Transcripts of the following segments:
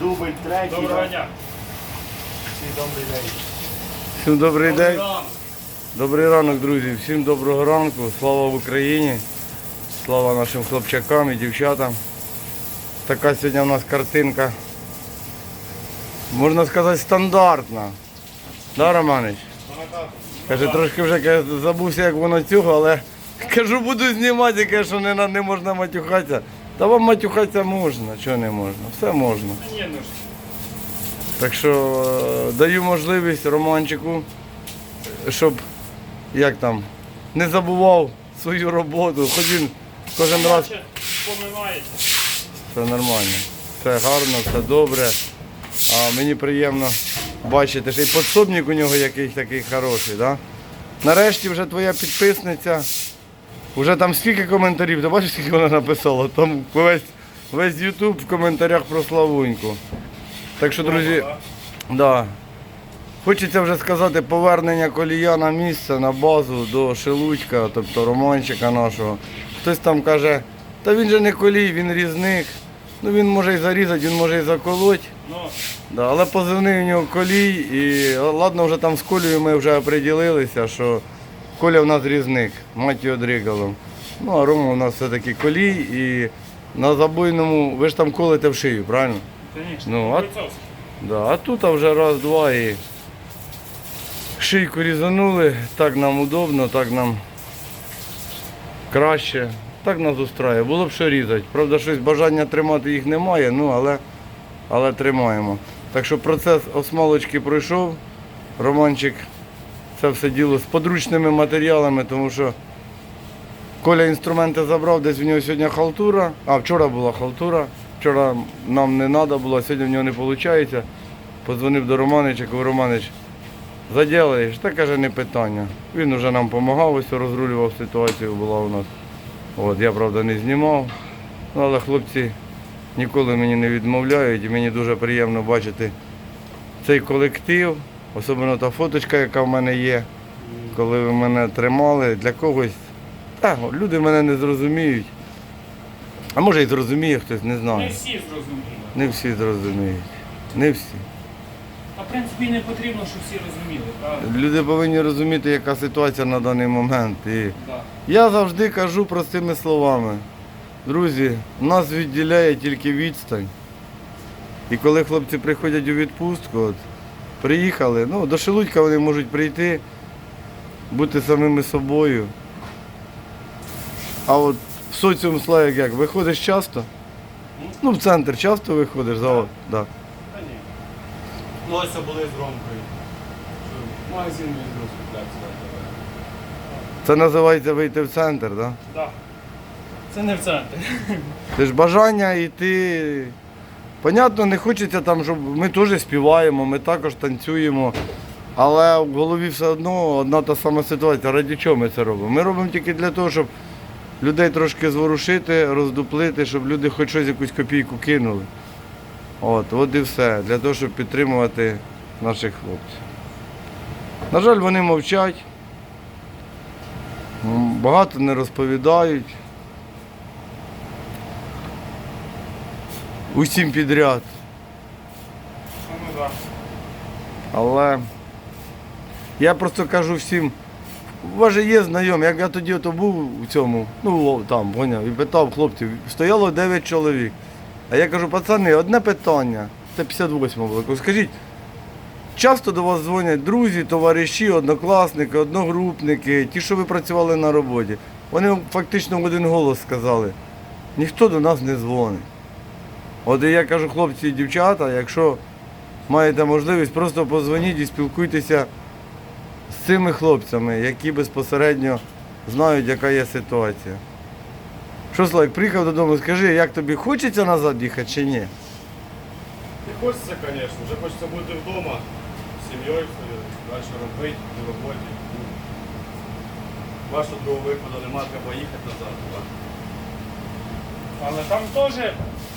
Дубль третій. Доброго дня. Всі добрий день. Всім добрий день. Добрий ранок, друзі. Всім доброго ранку. Слава Україні. Слава нашим хлопчакам і дівчатам. Така сьогодні у нас картинка. Можна сказати, стандартна. Да, Романич? Каже, трошки вже каже, забувся, як воно цього, але кажу, буду знімати, каже, що не, не можна матюхатися. Та вам матюхатися можна, чого не можна? Все можна. Ну. Так що е, даю можливість Романчику, щоб як там, не забував свою роботу. Хоч він кожен раз помивається. все нормально. Все гарно, все добре. А мені приємно бачити, що і подсобник у нього якийсь такий хороший. Да? Нарешті вже твоя підписниця. Вже там скільки коментарів, ти бачиш, скільки вона написала? Там весь, весь YouTube в коментарях про Славуньку. Так що, друзі, Да. Хочеться вже сказати повернення колія на місце, на базу до Шелудька, тобто Романчика нашого. Хтось там каже, та він же не колій, він різник. Ну він може і зарізати, він може і заколоть. Ну, Да, але позивний у нього колій і ладно, вже там з Колею ми вже оприділилися, що Коля в нас різник, мать його дригало. Ну а Рома у нас все-таки колій і на забойному, ви ж там колите в шию, правильно? звісно. Ну, а- Да, а тут а вже раз, два і шийку різанули, так нам удобно, так нам краще, так нас устраює. Було б що різати. Правда, щось бажання тримати їх немає, ну але, але тримаємо. Так що процес осмолочки пройшов. Романчик це все діло з подручними матеріалами, тому що Коля інструменти забрав, десь в нього сьогодні халтура, а вчора була халтура. Вчора нам не треба було, сьогодні в нього не виходить. Подзвонив до Романича, кажу, Романич, заділаєш? Та каже, не питання. Він вже нам допомагав, ось розрулював ситуацію була у нас. От, я, правда, не знімав. Ну, але хлопці ніколи мені не відмовляють і мені дуже приємно бачити цей колектив, особливо та фоточка, яка в мене є, коли ви мене тримали для когось. Та, люди мене не зрозуміють. А може і зрозуміє хтось, не Не всі зрозуміли. Не всі зрозуміють. Не всі. А в принципі не потрібно, щоб всі розуміли, правда? Люди повинні розуміти, яка ситуація на даний момент. І Да. я завжди кажу простими словами. Друзі, нас відділяє тільки відстань. І коли хлопці приходять у відпустку, от, приїхали, ну, до Шелудька вони можуть прийти, бути самими собою. А от в соціум Славік як, виходиш часто? Ну, в центр часто виходиш, завод. Да. Та ні. Ну ось були з Ромкою. Магазин мій друг. Це називається вийти в центр, так? Да? Да. Це не в центрі. Це ж бажання йти. Понятно, не хочеться там, щоб ми теж співаємо, ми також танцюємо. Але в голові все одно одна та сама ситуація. Раді чого ми це робимо? Ми робимо тільки для того, щоб людей трошки зворушити, роздуплити, щоб люди хоч щось якусь копійку кинули. От, от і все. Для того, щоб підтримувати наших хлопців. На жаль, вони мовчать, багато не розповідають. Усім підряд. Але я просто кажу всім, у вас же є знайомі, як я тоді ото був у цьому, ну там, поняв, і питав хлопців, стояло 9 чоловік. А я кажу, пацани, одне питання, це 58 було. Скажіть, часто до вас дзвонять друзі, товариші, однокласники, одногрупники, ті, що ви працювали на роботі. Вони фактично в один голос сказали, ніхто до нас не дзвонить. От і я кажу, хлопці і дівчата, якщо маєте можливість, просто позвоніть і спілкуйтеся з цими хлопцями, які безпосередньо знають, яка є ситуація. Що, Славик, приїхав додому, скажи, як тобі хочеться назад їхати чи ні? Не хочеться, звісно, вже хочеться бути вдома, з сім'єю, далі робити, на роботі. Вашого другого виходу немає, треба їхати назад. Але там теж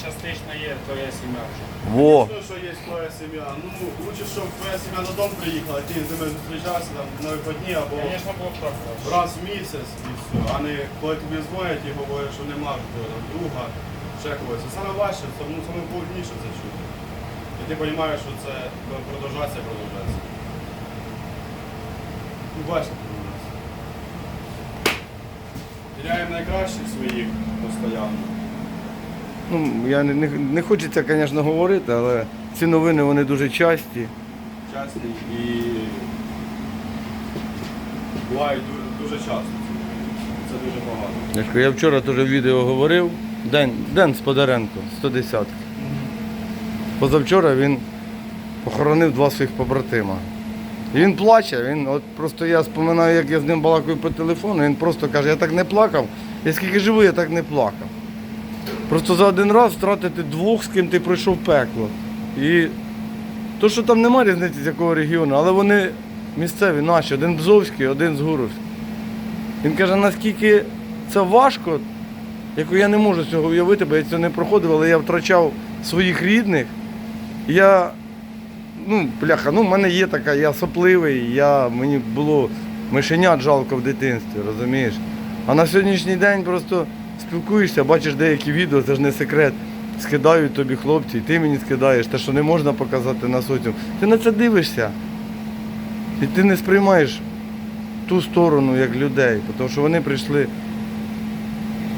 частично є твоя сім'я вже. Во! Ну, що є твоя сім'я. Ну, лучше, щоб твоя сім'я додому приїхала, ти з ними зустрічався там на вихідні або Звісно, було б так. краще. раз в місяць і все. А не коли тобі дзвонять і говорять, що нема там, друга, ще когось. Це саме важче, це, ну, саме больніше це чути. І ти розумієш, що це продовжаться, продовжаться. Ну, бачите, у нас. Теряємо найкращих своїх постійно. Ну, я не, не, не хочеться, звісно, говорити, але ці новини вони дуже часті. Часті і бувають ду- дуже часто. Це дуже погано. Я, вчора теж в відео говорив. День, Ден Сподаренко, 110. Позавчора він похоронив два своїх побратима. І він плаче, він от просто я споминаю, як я з ним балакаю по телефону, він просто каже, я так не плакав, я скільки живу, я так не плакав. Просто за один раз втратити двох, з ким ти пройшов пекло. І то, що там немає різниці з якого регіону, але вони місцеві наші, один Бзовський, один з Гуровський. Він каже, наскільки це важко, яку я не можу цього уявити, бо я цього не проходив, але я втрачав своїх рідних. Я, ну, бляха, ну, в мене є така, я сопливий, я, мені було мишенят жалко в дитинстві, розумієш? А на сьогоднішній день просто спілкуєшся, бачиш деякі відео, це ж не секрет. Скидають тобі хлопці, і ти мені скидаєш, те, що не можна показати на соціум. Ти на це дивишся. І ти не сприймаєш ту сторону як людей, тому що вони прийшли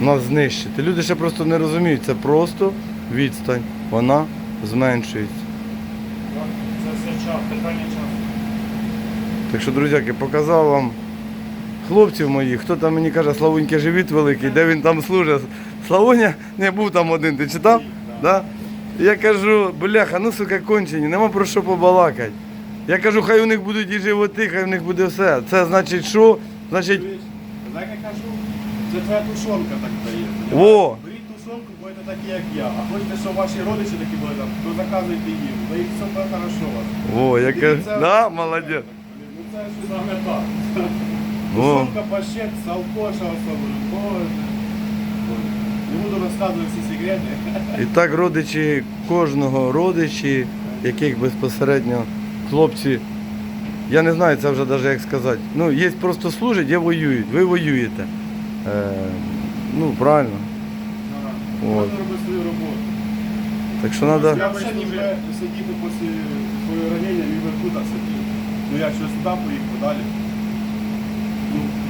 нас знищити. Люди ще просто не розуміють, це просто відстань, вона зменшується. Це все час, питання часу. Так що, друзяки, показав вам хлопців моїх, хто там мені каже, Славуньки живіт великий, де він там служить. Славуня не був там один, ти читав? Да? Я кажу, бляха, ну сука, кончені, нема про що побалакати. Я кажу, хай у них будуть і животи, хай у них буде все. Це значить що? Значить, як я кажу? Це твоя тушонка так дає. О! Беріть тушонку, будете такі, як я. А хочете, щоб ваші родичі такі були там, то заказуйте їм. Да і все буде хорошо о, я кажу, Це- да, молодець. Ну це ж саме так. О. Тушонка, пащет, салкоша особливо. Боже. Не буду розказувати всі секрети. І так родичі кожного родичі, яких безпосередньо хлопці, я не знаю це вже навіть як сказати. Ну, є просто служать, є воюють. Ви воюєте. Е, ну, правильно. От. Можна робити свою роботу. Так що треба. Я ніби сидіти після свого ранення, ніби тут сидіти. Ну якщо сюди поїхав далі.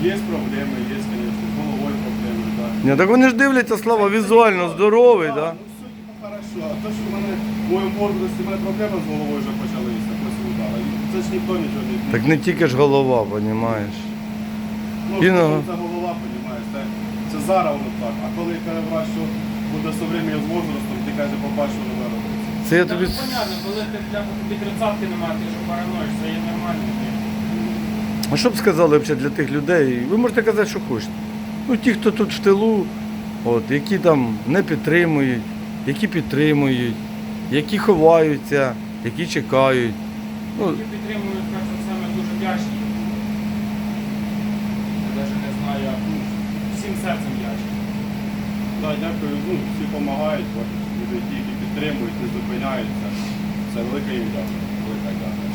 Ну, є проблеми, є, звісно, з головою проблеми, так. Ні, так вони ж дивляться, слава, візуально здоровий, Так, да? Ну все типу хорошо. А то, що в мене в моєму молодості в мене проблеми з головою вже почалися після удару. І Це ж ніхто нічого не Так не тільки ж голова, розумієш. Ну, Іного. це голова, розумієш, це, це зараз воно так. А коли каже врач, що буде все время з возрастом, ти каже, побачиш, що не робиться. Це я тобі. Так, понятно, коли ти для тобі тридцятки немає, ти що параноїш, це є нормально. А що б сказали взагалі для тих людей? Ви можете казати, що хочете. Ну, ті, хто тут в тилу, от, які там не підтримують, які підтримують, які ховаються, які чекають. Ну, Які підтримують, за все, дуже вдячні. Я навіть не знаю, як, ну, всім серцем вдячні. Так, дякую, ну, всі допомагають, люди, які підтримують, не зупиняються. Це велика їм дяка.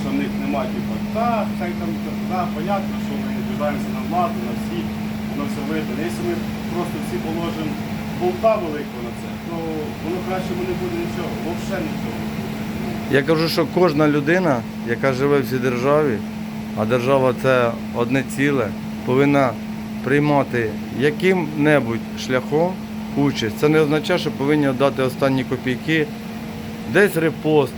Що в них немає, типу, так, хай там, да, понятно, що ми не на владу, на всі, воно все видно. Якщо ми просто всі положимо болта великого на це, то воно краще не буде нічого, взагалі нічого. Я кажу, що кожна людина, яка живе в цій державі, а держава це одне ціле, повинна приймати яким-небудь шляхом участь. Це не означає, що повинні дати останні копійки, десь репост,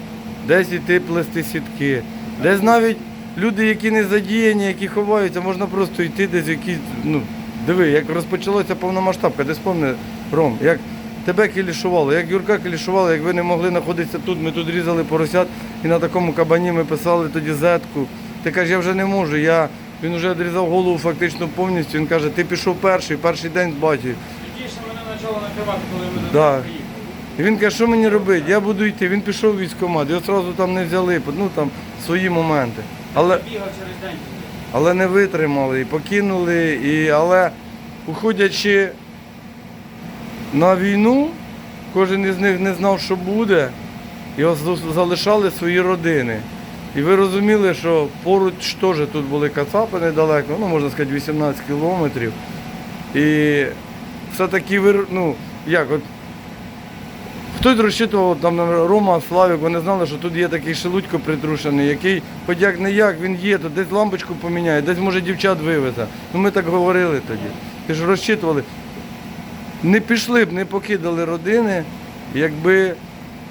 десь іти плести сітки, десь навіть люди, які не задіяні, які ховаються, можна просто йти десь якісь. Ну, диви, як розпочалося повномасштабка, десь помни, Ром, як тебе кілішували, як Юрка кілішували, як ви не могли знаходитися тут, ми тут різали поросят і на такому кабані ми писали тоді зетку. Ти кажеш, я вже не можу. Я... Він вже відрізав голову фактично повністю. Він каже, ти пішов перший, перший день з батьків. Тоді ще мене почало накривати, коли ми до Да. приїхали. І він каже, що мені робити? Я буду йти. Він пішов в військкомат, його одразу там не взяли, ну там свої моменти. Але, але не витримали і покинули. І, але уходячи на війну, кожен із них не знав, що буде, і залишали свої родини. І ви розуміли, що поруч теж тут були кацапи недалеко, ну можна сказати 18 кілометрів. І все-таки ну, як, от Хтось розчитував, там на Рома, Славік, вони знали, що тут є такий шелудько притрушений, який, хоч як не як, він є, то десь лампочку поміняє, десь може дівчат вивезе. Ну ми так говорили тоді. Ти ж розчитували. Не пішли б, не покидали родини, якби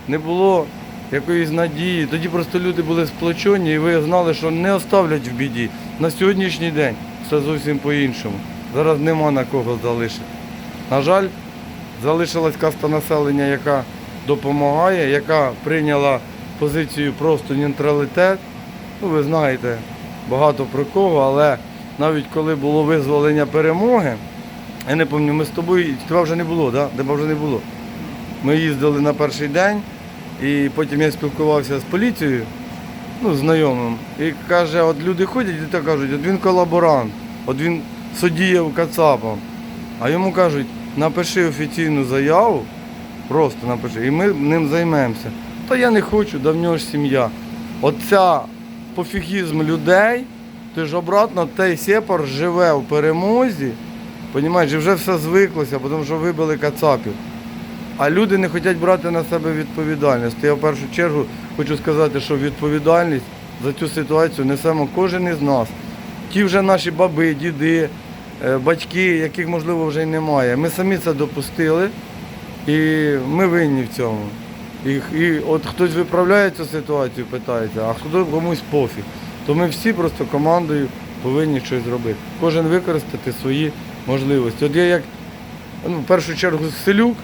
не було якоїсь надії. Тоді просто люди були сплочені і ви знали, що не оставлять в біді. На сьогоднішній день все зовсім по-іншому. Зараз нема на кого залишити. На жаль, залишилась каста населення, яка допомагає, яка прийняла позицію просто нейтралітет. Ну, ви знаєте багато про кого, але навіть коли було визволення перемоги, я не пам'ятаю, ми з тобою, тебе вже не було, да? тебе вже не було. Ми їздили на перший день, і потім я спілкувався з поліцією, ну, знайомим, і каже, от люди ходять і так кажуть, от він колаборант, от він судіяв Кацапом. А йому кажуть, напиши офіційну заяву, просто напиши, і ми ним займемося. Та я не хочу, да в нього ж сім'я. Оця пофігізм людей, ти ж обратно той сепар живе в перемозі, понімаєш, і вже все звиклося, тому що вибили кацапів. А люди не хочуть брати на себе відповідальність. Я в першу чергу хочу сказати, що відповідальність за цю ситуацію несемо кожен із нас. Ті вже наші баби, діди, е, батьки, яких можливо вже й немає. Ми самі це допустили і ми винні в цьому. І, і от хтось виправляє цю ситуацію, питається, а хто комусь пофіг. То ми всі просто командою повинні щось зробити. Кожен використати свої можливості. От я як ну, в першу чергу селюк,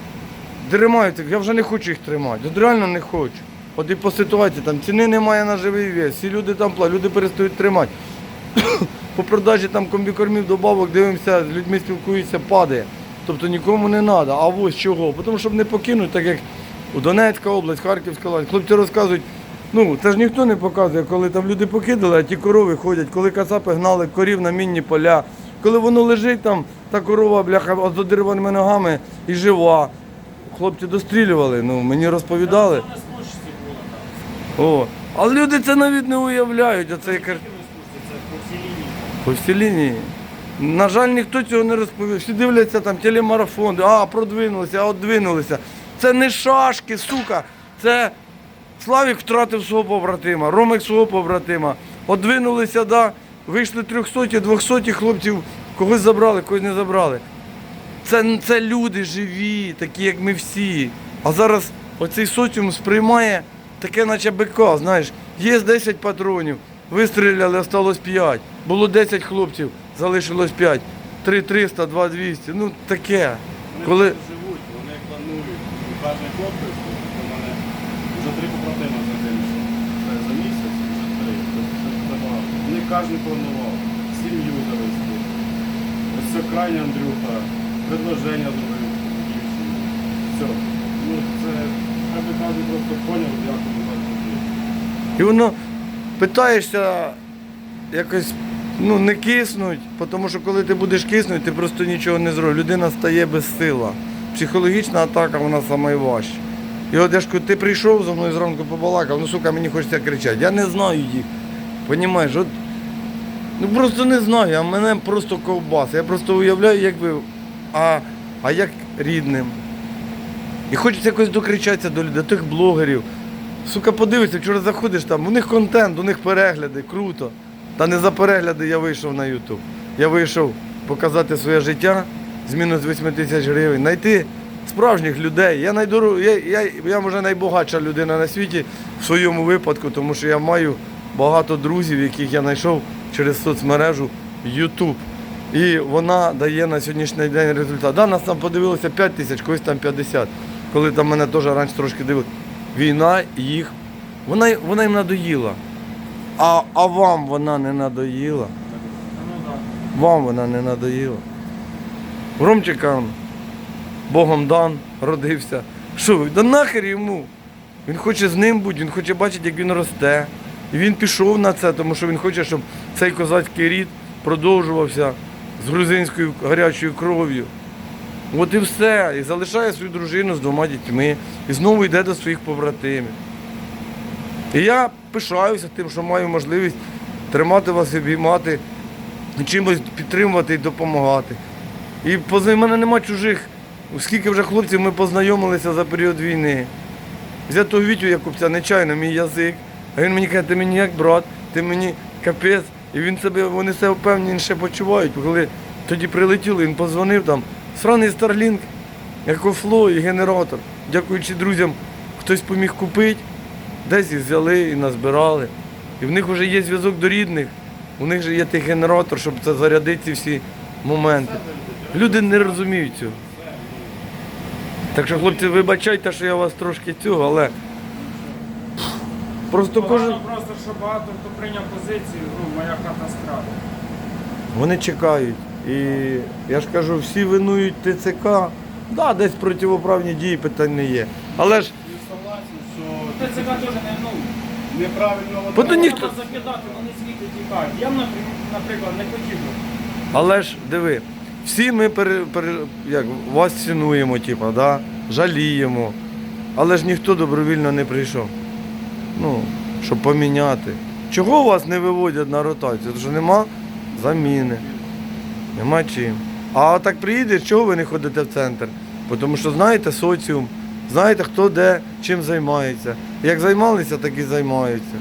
тримаються, я вже не хочу їх тримати. От реально не хочу. От і по ситуації там ціни немає на живий вес, всі люди там платять, люди перестають тримати. по продажі там комбікормів, добавок, дивимося, з людьми спілкуються, падає. Тобто нікому не треба. А ось чого? Тому щоб не покинуть, так як у Донецька область, Харківська область. Хлопці розказують, ну це ж ніхто не показує, коли там люди покидали, а ті корови ходять, коли кацапи гнали корів на мінні поля, коли воно лежить там, та корова, бляха, з одерваними ногами і жива. Хлопці дострілювали, ну мені розповідали. О. А люди це навіть не уявляють. Оце по всій лінії? По всій лінії. На жаль, ніхто цього не розповів. Всі дивляться там телемарафон, а продвинулися, а одвинулися. Це не шашки, сука. Це Славік втратив свого побратима, Ромик свого побратима. Одвинулися, да, вийшли 300, 200 хлопців, когось забрали, когось не забрали. Це, це люди живі, такі, як ми всі. А зараз оцей соціум сприймає таке, наче бика, знаєш, є 10 патронів, вистріляли, осталось 5. Було 10 хлопців, залишилось 5. 3 300, 2 200. Ну таке. Вони Коли... живуть, вони планують. Кожний хлопець, у мене вже три побратима загинули. За місяць, вже три. Вони кожен планував сім'ю завести. Ось це крайня Андрюха, предложення зробив. Все. Ну це, хай би кожен просто поняв, як воно так. І воно питаєшся якось ну, не киснуть, тому що коли ти будеш киснути, ти просто нічого не зробиш. Людина стає без сила. Психологічна атака, вона найважча. І от я ж ти прийшов зо мною зранку побалакав, ну сука, мені хочеться кричати. Я не знаю їх. Понімаєш, от ну просто не знаю, а мене просто ковбас. Я просто уявляю, як би, а, а як рідним. І хочеться якось докричатися до людей, до тих блогерів. Сука, подивися, вчора заходиш там, у них контент, у них перегляди, круто. Та не за перегляди я вийшов на YouTube. Я вийшов показати своє життя з мінус 8 тисяч гривень, знайти справжніх людей. Я, найдору... я, я, я може найбагатша людина на світі в своєму випадку, тому що я маю багато друзів, яких я знайшов через соцмережу YouTube. І вона дає на сьогоднішній день результат. Да, нас там подивилося 5 тисяч, когось там 50. Коли там мене теж раніше трошки дивили. Війна їх, вона, вона їм надоїла. А, а вам вона не надоїла. Вам вона не надоїла. Ромчика он, Богом дан, родився. Що ви? Да нахер йому. Він хоче з ним бути, він хоче бачити, як він росте. І він пішов на це, тому що він хоче, щоб цей козацький рід продовжувався з грузинською гарячою кров'ю. От і все. І залишає свою дружину з двома дітьми. І знову йде до своїх побратимів. І я пишаюся тим, що маю можливість тримати вас, обіймати, чимось підтримувати і допомагати. І поза мене нема чужих скільки вже хлопців ми познайомилися за період війни. Взяв того Вітю Якубця, нечайно мій язик. А він мені каже, ти мені як брат, ти мені капець. І він себе, вони себе впевненіше почувають. Коли тоді прилетіли, він позвонив там, сраний Старлінг, екофло і генератор. Дякуючи друзям, хтось поміг купити, десь їх взяли і назбирали. І в них вже є зв'язок до рідних, у них вже є той генератор, щоб це зарядити ці всі моменти. Люди не розуміють цього. Так що, хлопці, вибачайте, що я вас трошки цього, але просто кожен. Просто, що багато хто прийняв позицію, ну, моя хата страда. Вони чекають. І я ж кажу, всі винують ТЦК. Да, десь противоправні дії питань не є. Але ж що це теж не ну. неправильно Бо то ніхто- Треба закидати, вони звідти тікають. Я, б, наприклад, не хотів би. Але ж диви, всі ми пере, пере, як, вас цінуємо, типу, да? жаліємо. Але ж ніхто добровільно не прийшов. Ну, щоб поміняти. Чого вас не виводять на ротацію? Тому що нема заміни. Нема чим. А так приїдеш, чого ви не ходите в центр? Бо Тому що знаєте соціум, знаєте, хто де чим займається. Як займалися, так і займаються.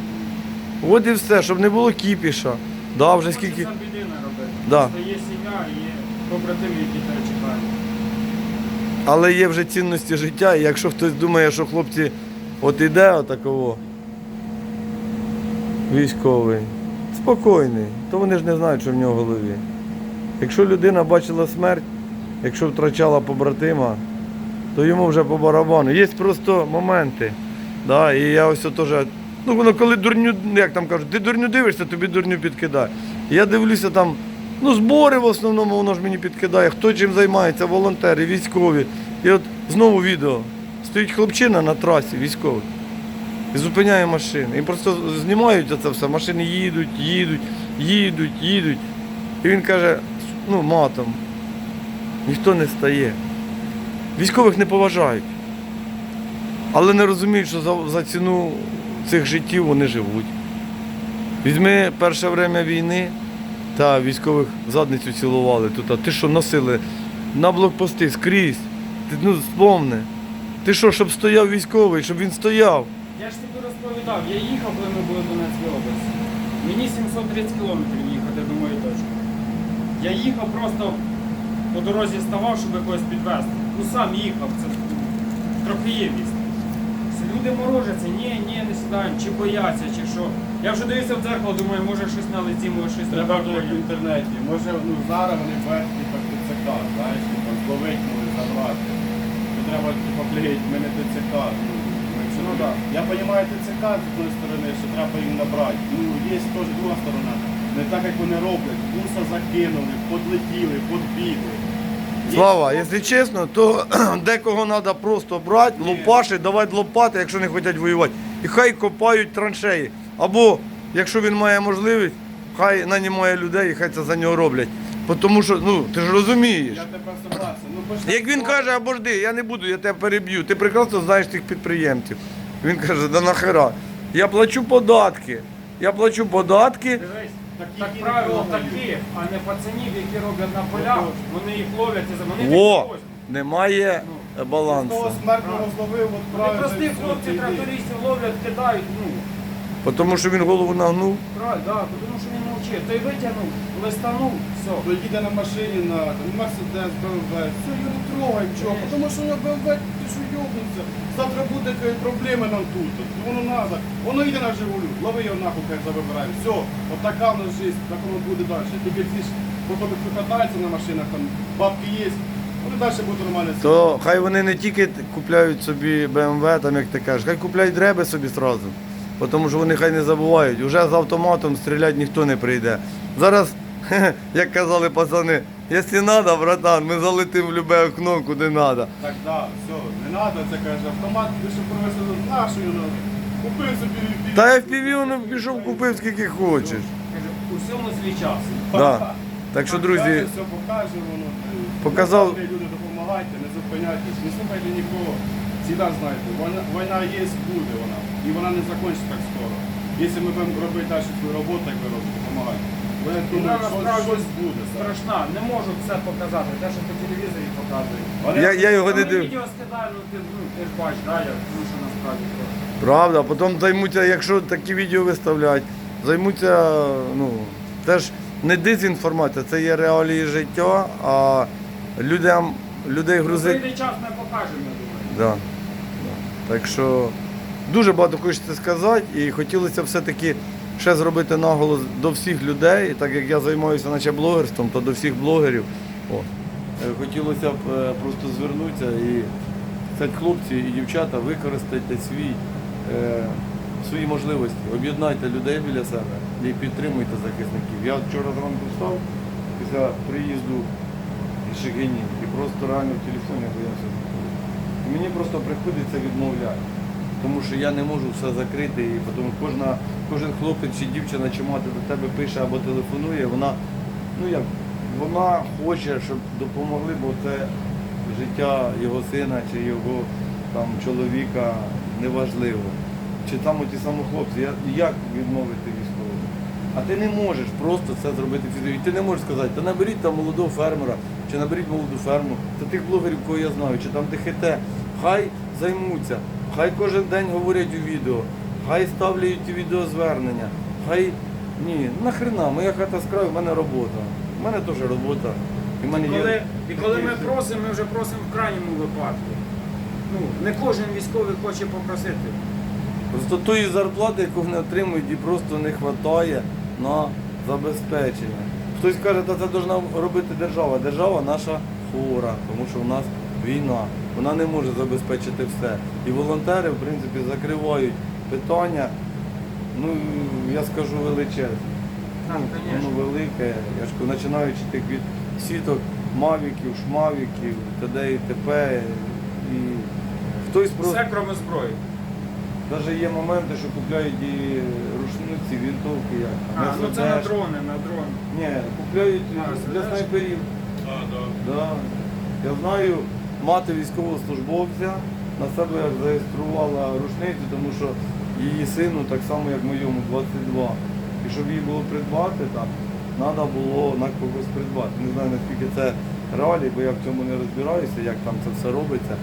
От і все, щоб не було кіпіша. Да, вже скільки. Хочеться біди не робити. Да. Просто є сім'я, є побратими, які тебе чекають. Але є вже цінності життя, і якщо хтось думає, що хлопці от іде отаково, військовий, спокійний, то вони ж не знають, що в нього в голові. Якщо людина бачила смерть, якщо втрачала побратима, то йому вже по барабану. Є просто моменти. Да, і я ось теж. Ну, воно коли дурню, як там кажуть, ти дурню дивишся, тобі дурню підкидає. Я дивлюся там, ну, збори в основному воно ж мені підкидає, хто чим займається, волонтери, військові. І от знову відео. Стоїть хлопчина на трасі, військовий. І зупиняє машини. І просто знімають це все. Машини їдуть, їдуть, їдуть, їдуть. І він каже, ну, матом. Ніхто не стає. Військових не поважають. Але не розуміють, що за, за ціну цих життів вони живуть. Візьми перше время війни, та військових задницю цілували тут. А ти що носили на блокпости скрізь? Ти ну спомни. Ти що, щоб стояв військовий, щоб він стояв. Я ж тобі розповідав, я їхав, коли ми були в Донецькій області. Мені 730 кілометрів їхати до моєї точки. Я їхав просто по дорозі ставав, щоб когось підвезти. Ну сам їхав, це трохи є. Люди морожаться, ні, ні, не сідаємо, чи бояться, чи що. Я вже дивився в дзеркало, думаю, може щось на лиці, може щось Треба вже як в інтернеті. Може, ну зараз вони бачать, типу, ТЦК, знаєш, типу, зловить, можуть забрати. То треба, типу, клеїть, ми не ТЦК. Ну, якщо, ну, да. Я розумію ТЦК з одної сторони, що треба їм набрати. Ну, є теж друга сторона. Не так, як вони роблять. Буса закинули, подлетіли, подбігли. Слава, якщо чесно, то декого треба просто брати, лопаші, давати лопати, якщо не хочуть воювати. І хай копають траншеї. Або, якщо він має можливість, хай нанімає людей і хай це за нього роблять. Тому що, ну, ти ж розумієш. Я тебе согласен. Ну, Як він каже, або жди, я не буду, я тебе переб'ю. Ти прекрасно знаєш тих підприємців. Він каже, да нахера. Я плачу податки. Я плачу податки. Дивись, Так так правило таких, а не пацанів, які роблять на полях, вони їх ловлять і за вони Во! такі ось. Немає Того балансу. смертного зловив, от Вони правильно. прості хлопці, трактористів ловлять, кидають, ну, Тому що він голову нагнув. правильно, да, тому що він мовчить. Той витягнув, листанув, все. То їде на машині на там, Мерседес, БМВ, все, його не трогай, чого, тому що у нього БМВ, ти що йобнувся, завтра буде проблеми нам тут, воно надо, воно йде на Жигулю, лови його нахуй, як забираємо, все, от така в нас життя, так воно буде далі, тільки ці ж, потім хто катається на машинах, там, бабки є, вони далі будуть нормально То хай вони не тільки купляють собі БМВ, там як ти кажеш, хай купляють дреби собі одразу. Тому що вони хай не забувають, уже з автоматом стріляти ніхто не прийде. Зараз, як казали пацани, якщо треба, братан, ми залетимо в любе окно, куди треба. Так, да, все, не треба, це каже, автомат, ти що привезли, нашу його, купив собі, Та я в півіону пішов, купив скільки хочеш. Каже, у всьому свій час. Да. Так що, друзі, все покаже, воно. Показав- Люди, допомагайте, не зупиняйтесь, не слухайте нікого. Всегда знайте, війна, війна є, буде вона. І вона не закінчиться так скоро. Якщо ми будемо робити далі свою роботу, як ви робите, допомагайте. Що насправді щось буде. так. страшна. Не можу все показати. Те, що по телевізорі показують. Вони- Я, я його не Коли див. відео скидаю, ну ти, ну, ти ж бачиш, да, як, ну, що насправді просто. Правда, потім займуться, якщо такі відео виставляють, займуться, ну, теж не дезінформація, це є реалії життя, а людям, людей грузить. Прийде час, ми покажемо, я думаю. Да. Да. Так що дуже багато хочеться сказати, і хотілося все-таки ще зробити наголос до всіх людей, так як я займаюся наче блогерством, то до всіх блогерів. О. Е, Хотілося б е, просто звернутися і сказати, хлопці і дівчата, використайте свій, е, свої можливості, об'єднайте людей біля себе і підтримуйте захисників. Я вчора зранку встав після приїзду із Шегині і просто реально в телефоні боявся Мені просто приходиться відмовляти, тому що я не можу все закрити, і тому кожна, кожен хлопець чи дівчина чи мати до тебе пише або телефонує, вона, ну як, вона хоче, щоб допомогли, бо це життя його сина чи його там чоловіка неважливо. Чи там ті самі хлопці, Я- як відмовити військовим? А ти не можеш просто це зробити фізично. Ти не можеш сказати, та наберіть там молодого фермера, чи наберіть молоду ферму, та тих блогерів, кого я знаю, чи там ДХТ. Хай займуться, хай кожен день говорять у відео, хай ставлять відеозвернення, хай. Ні, нахрена, моя хата з краю, в мене робота. У мене теж робота. І, в мене є коли, і коли ми просимо, ми вже просимо в крайньому випадку. Ну, не кожен військовий хоче попросити. Просто тої зарплати, яку вони отримують, і просто не вистачає на забезпечення. Хтось каже, та це повинна робити держава. Держава наша хвора, тому що в нас війна. Вона не може забезпечити все. І волонтери, в принципі, закривають питання, ну, я скажу величезне. Так, Ну. Воно велике, я ж кажу, починаючи тих від сіток, мавіків, шмавіків, т.д. і т.п. І хтось просто. Все, крім зброї. Навіть є моменти, що купляють і рушниці, вінтовки, як А, ну це на дрони, на дрони. Ні, купляють А, для снайперів. Да, да. Да. Я знаю, мати військовослужбовця на себе зареєструвала рушницю, тому що її сину, так само як моєму, 22. І щоб її було придбати там, треба було на когось придбати. Не знаю наскільки це реалії, бо я в цьому не розбираюся, як там це все робиться.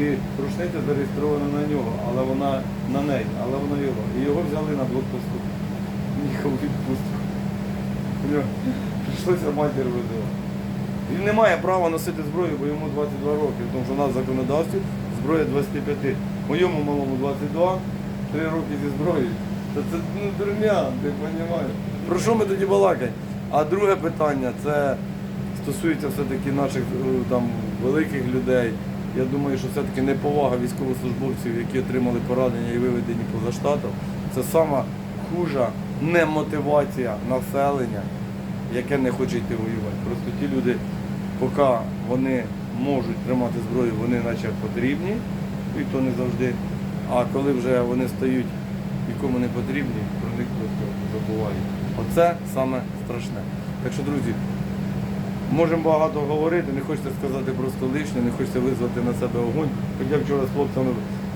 І, рушниця зареєстрована на нього, але вона на неї, але вона його. І його взяли на блокпосту. Їхав відпустку. Прийшлося матір визивати. Він не має права носити зброю, бо йому 22 роки, тому що у нас в законодавстві зброя 25. Моєму малому 22, 3 роки зі зброєю. Та це ну, дурня, ти розумієш. Про що ми тоді балакаємо? А друге питання це стосується все-таки наших е, там великих людей. Я думаю, що все-таки неповага військовослужбовців, які отримали поранення і виведені поза штатом, це сама хужа немотивація населення, яке не хоче йти воювати. Просто ті люди, поки вони можуть тримати зброю, вони наче потрібні, і то не завжди. А коли вже вони стають нікому не потрібні, про них просто забувають. Оце саме страшне. Так що, друзі, можемо багато говорити, не хочеться сказати просто лишнє, не хочеться визвати на себе огонь. Хоча вчора з хлопцями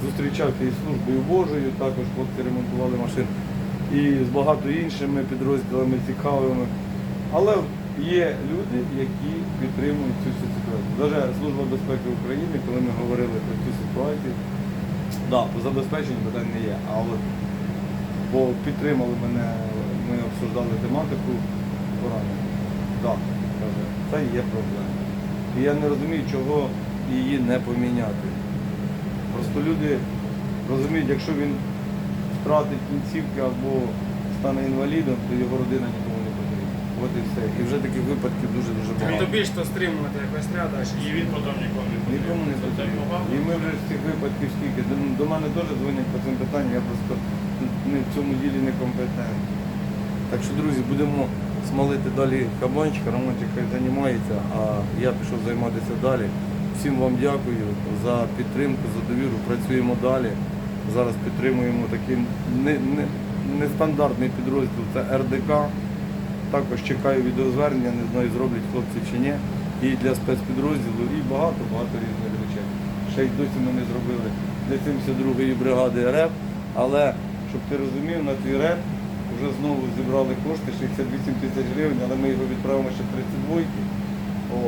зустрічався із службою Божою, також хлопці ремонтували машини і з багато іншими підрозділами цікавими. Але є люди, які підтримують цю ситуацію. Навіть Служба безпеки України, коли ми говорили про цю ситуацію, да, по забезпеченню питань не є. А от бо підтримали мене, ми обсуждали тематику поранення. Так, каже, це є проблема. І я не розумію, чого її не поміняти. Просто люди розуміють, якщо він втратить кінцівки або стане інвалідом, то його родина нікому не. От і все. І вже таких випадків дуже-дуже Він багато. тобі ж то стримувати якось треба. І він потім нікому не потрібен. Нікому не Це потрібно. І ми вже з цих випадків скільки. До, до мене теж дзвонять по цим питанням, я просто не в цьому ділі не компетентний. Так що, друзі, будемо смолити далі кабанчика, Романчик хай займається, а я пішов займатися далі. Всім вам дякую за підтримку, за довіру. Працюємо далі. Зараз підтримуємо такий не- не- нестандартний підрозділ, це РДК. Також чекаю відеозвернення, не знаю, зроблять хлопці чи ні. І для спецпідрозділу, і багато-багато різних речей. Ще й досі ми не зробили для 72-ї бригади РЕП, але щоб ти розумів, на твій РЕП вже знову зібрали кошти 68 тисяч гривень, але ми його відправимо ще в 32.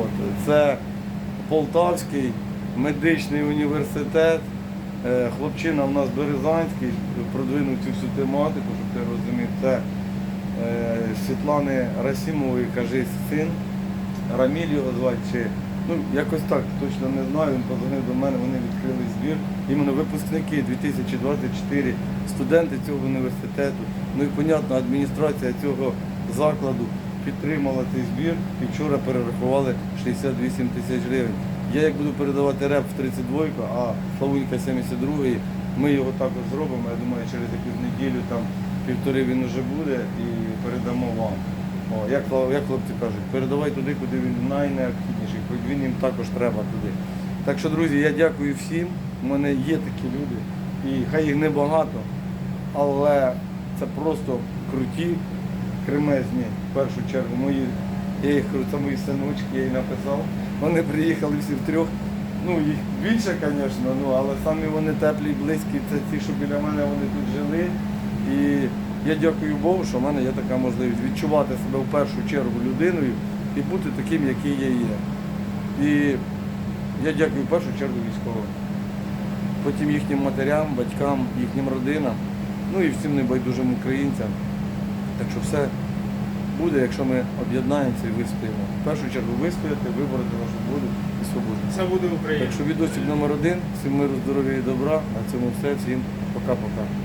От. Це Полтавський медичний університет. Е, Хлопчина в нас Березанський продвинув цю всю тематику, щоб ти розумів. Це Світлани Расімової, кажись, син. Раміль його звати, чи ну якось так, точно не знаю. Він позвонив до мене, вони відкрили збір. Іменно випускники 2024 студенти цього університету. Ну і понятно, адміністрація цього закладу підтримала цей збір і вчора перерахували 68 тисяч гривень. Я як буду передавати реп в 32, а Славунька 72, ми його також зробимо. Я думаю, через якусь неділю, там півтори він вже буде і передамо вам. О, як, як хлопці кажуть, передавай туди, куди він найнеобхідніший, хоч він їм також треба туди. Так що, друзі, я дякую всім. У мене є такі люди, і хай їх небагато, але це просто круті, кремезні, в першу чергу. Мої, я їх це мої синочки, я їй написав. Вони приїхали всі втрьох. Ну, їх більше, звісно, ну, але самі вони теплі близькі, це ті, що біля мене вони тут жили. І я дякую Богу, що в мене є така можливість відчувати себе в першу чергу людиною і бути таким, який я є. І я дякую в першу чергу військовим. Потім їхнім матерям, батькам, їхнім родинам, ну і всім небайдужим українцям. Так що все буде, якщо ми об'єднаємося і вистоїмо. В першу чергу вистояти, вибороти нашу волю і свободу. Це буде Україна. Так що відосик номер один. Всім миру, здоров'я і добра. На цьому все. Всім пока-пока.